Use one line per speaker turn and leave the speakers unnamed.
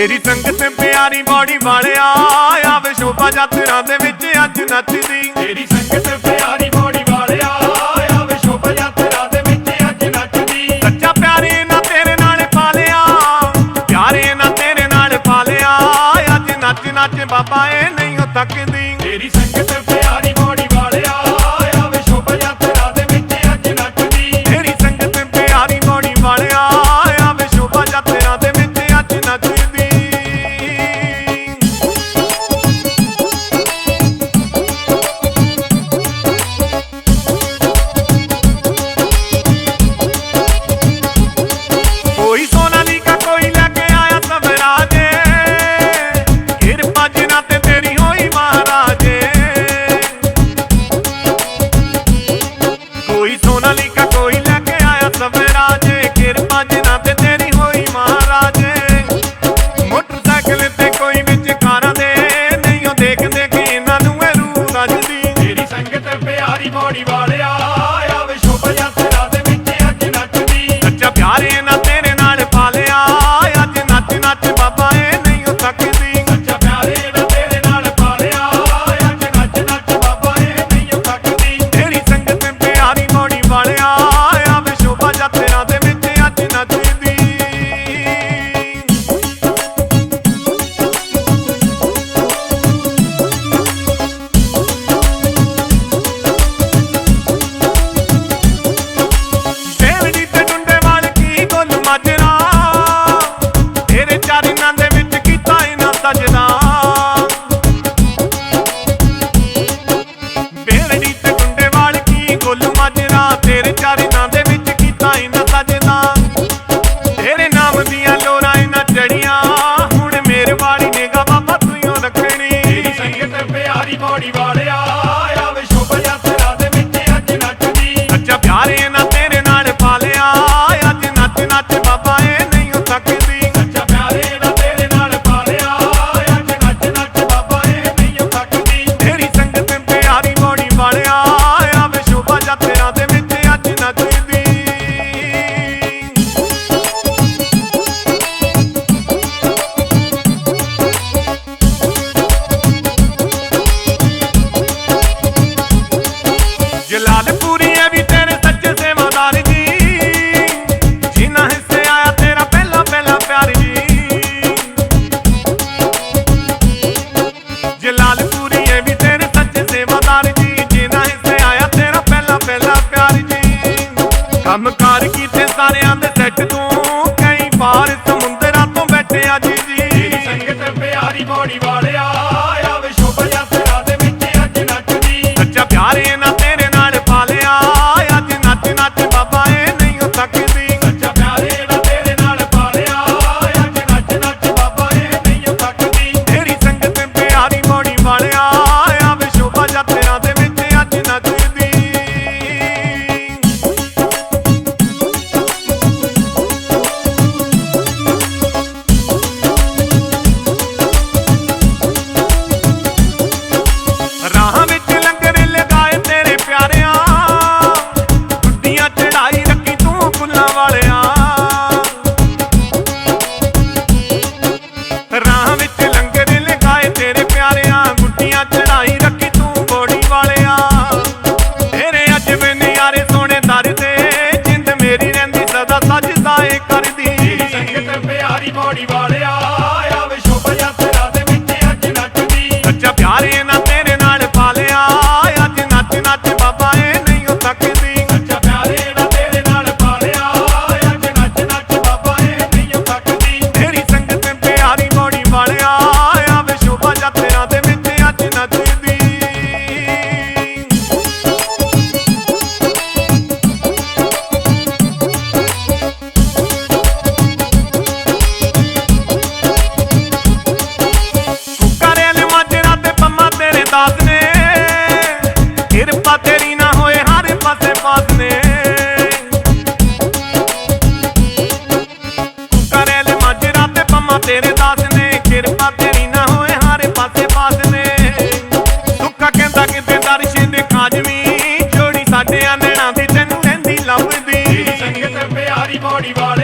ਮੇਰੀ
ਸੰਗਤ ਪਿਆਰੀ ਬੋੜੀ ਵਾਲਿਆ ਆਵੇ ਸ਼ੋਭਾ ਯਾਤਰਾ ਦੇ ਵਿੱਚ ਅੱਜ ਨੱਚਦੀ।
ਮੇਰੀ
ਸੰਗਤ body body out. que la
மாடி வாழையா everybody.